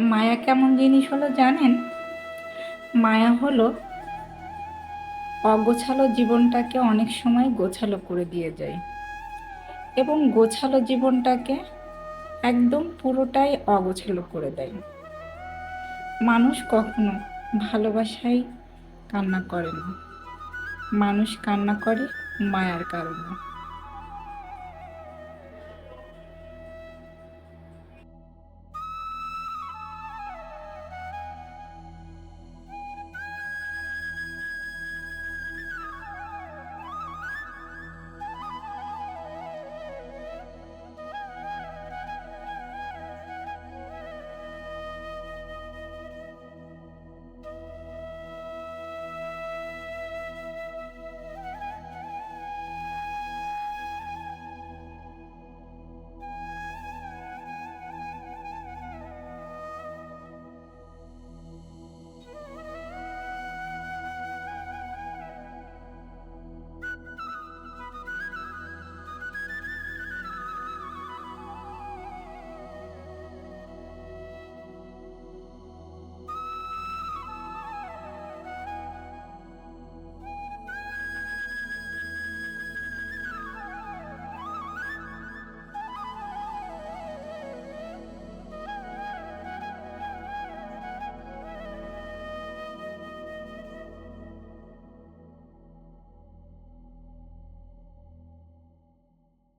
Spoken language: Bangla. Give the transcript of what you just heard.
মায়া কেমন জিনিস হলো জানেন? মায়া হলো অগোছালো জীবনটাকে অনেক সময় গোছালো করে দিয়ে যায়। এবং গোছালো জীবনটাকে একদম পুরোটাই অগোছালো করে দেয়। মানুষ কখনো ভালোবাসায় কান্না করে না। মানুষ কান্না করে মায়ার কারণে।